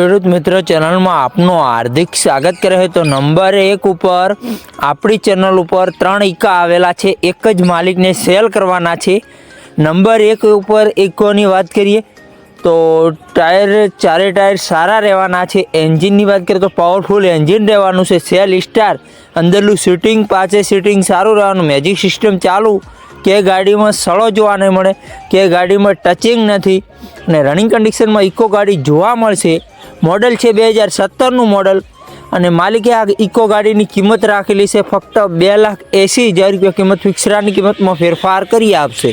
ખેડૂત મિત્ર ચેનલમાં આપનું હાર્દિક સ્વાગત કરે છે. તો નંબર એક ઉપર આપણી ચેનલ ઉપર ત્રણ ઈકા આવેલા છે. એક જ માલિકને સેલ કરવાના છે. નંબર એક ઉપર ઇકોની વાત કરીએ તો ટાયર ચારે ટાયર સારા રહેવાના છે. એન્જિનની વાત કરીએ તો પાવરફુલ એન્જિન રહેવાનું છે. સેલ સ્ટાર અંદરનું સીટિંગ પાછે સીટિંગ સારું રહેવાનું. મેજિક સિસ્ટમ ચાલુ. કે ગાડીમાં સળો જોવા નહીં મળે, કે ગાડીમાં ટચિંગ નથી અને રનિંગ કન્ડિશનમાં ઇકો ગાડી જોવા મળશે. મોડલ છે બે હજાર સત્તરનું મોડલ અને માલિકે આ ઇકો ગાડીની કિંમત રાખેલી છે ફક્ત બે લાખ એંસી હજાર રૂપિયા કિંમત ફિક્સરાની કિંમતમાં ફેરફાર કરી આપશે.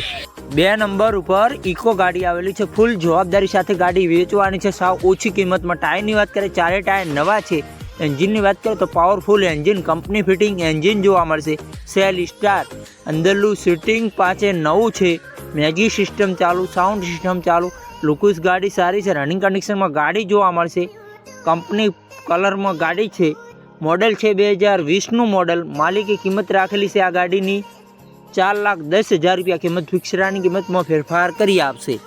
બે નંબર ઉપર ઇકો ગાડી આવેલી છે. ફૂલ જવાબદારી સાથે ગાડી વેચવાની છે. સાવ ઓછી કિંમતમાં ટાયરની વાત કરીએ ચારે ટાયર નવા છે. એન્જિનની વાત કરીએ તો powerful engine company fitting engine જોવા મળશે. સેલ સ્ટાર અંદરનું સીટિંગ પાછે નવું છે. મેગી સિસ્ટમ ચાલુ સાઉન્ડ સિસ્ટમ ચાલુ. લુકુસ ગાડી સારી છે રનિંગ કન્ડિશનમાં ગાડી જોવા મળશે. કંપની કલરમાં ગાડી છે. મોડલ છે બે હજાર વીસનું મોડલ માલિકે કિંમત રાખેલી છે આ ગાડીની. ચાર લાખ દસ હજાર રૂપિયા કિંમત ફિક્સરાની કિંમતમાં ફેરફાર કરી આપશે.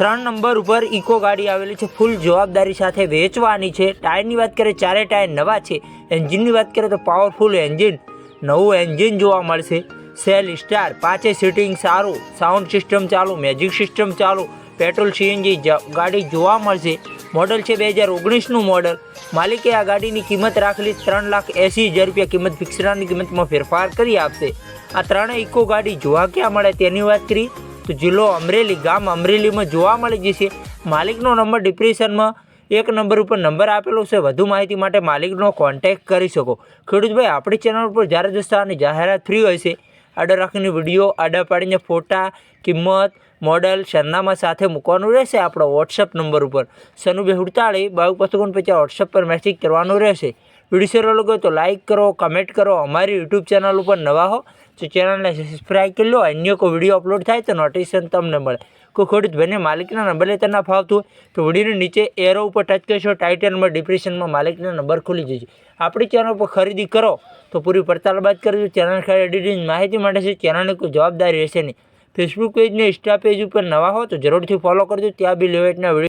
ત્રણ નંબર ઉપર ઇકો ગાડી આવેલી છે. ફૂલ જવાબદારી સાથે વેચવાની છે. ટાયરની વાત કરીએ, ચારે ટાયર નવા છે. એન્જિનની વાત કરીએ તો પાવરફુલ એન્જિન નવું એન્જિન જોવા મળશે. સેલ સ્ટાર પાંચે સીટિંગ સારું. સાઉન્ડ સિસ્ટમ ચાલુ મેજિક સિસ્ટમ ચાલુ. પેટ્રોલ સીએનજી ગાડી જોવા મળશે. મોડલ છે બે હજાર ઓગણીસનું મોડલ માલિકે આ ગાડીની કિંમત રાખેલી ત્રણ લાખ એંસી હજાર રૂપિયા કિંમત ફિક્સરાની કિંમતમાં ફેરફાર કરી આપશે. આ ત્રણેય ઇકો ગાડી જોવા ક્યાં મળે તેની વાત કરીએ. તો જિલ્લો અમરેલી, ગામ અમરેલીમાં જોવા મળી જશે માલિકનો નંબર ડિપ્રેશનમાં એક નંબર ઉપર નંબર આપેલો છે. વધુ માહિતી માટે માલિકનો કોન્ટેક્ટ કરી શકો. ખેડૂતભાઈ, આપણી ચેનલ ઉપર જ્યારે આની જાહેરાત ફ્રી હોય છે, આડા રાખીને વીડિયો, આડા પાડીને ફોટા, કિંમત, મોડલ, સરનામા સાથે મૂકવાનું રહેશે આપણો વોટ્સઅપ નંબર ઉપર. સનુભાઈ હુડતાળી બાવીસ પચોન પચાસ વોટ્સઅપ પર મેસેજ કરવાનું રહેશે. વીડિયો સારો લાગ્યો તો લાઇક કરો કમેન્ટ કરો. અમારી યુટ્યુબ ચેનલ ઉપર નવા હો, તો ચેનલને સબસ્ક્રાઈબ કરી લો. અન્ય કોઈ વીડિયો અપલોડ થાય તો નોટિફિકેશન તમને મળે. કોઈ ખેડૂત ભાઈને માલિકના નંબર લેતા ફાવતું હોય, તો વિડીયોની નીચે એરો ઉપર ટચ કરશો ટાઇટલમાં ડિપ્રેશનમાં માલિકના નંબર ખુલી જશે. આપણી ચેનલ પર ખરીદી કરો, તો પૂરી પડતાલ બાદ કરજો. ચેનલ ખાલી એડિટિંગ માહિતી માટે છે ચેનલની કોઈ જવાબદારી રહેશે નહીં. ફેસબુક પેજને ઇન્સ્ટા પેજ ઉપર નવા હો, તો જરૂરથી ફોલો કરજો. ત્યાં બી લેવેટના વીડિયો